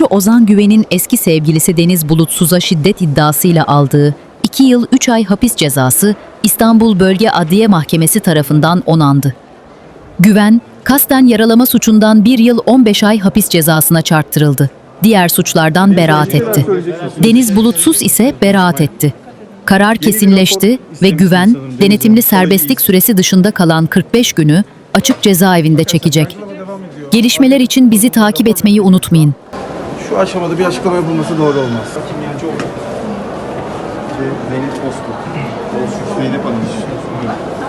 Oyuncu Ozan Güven'in eski sevgilisi Deniz Bulutsuz'a şiddet iddiasıyla aldığı 2 yıl 3 ay hapis cezası İstanbul Bölge Adliye Mahkemesi tarafından onandı. Güven, kasten yaralama suçundan 1 yıl 15 ay hapis cezasına çarptırıldı. Diğer suçlardan beraat etti. Deniz Bulutsuz ise beraat etti. Karar kesinleşti ve Güven, denetimli serbestlik süresi dışında kalan 45 günü açık cezaevinde çekecek. Gelişmeler için bizi takip etmeyi unutmayın. Şu aşamada bir açıklama yapılması doğru olmaz. Zeynep Bozkurt. Zeynep Hanım.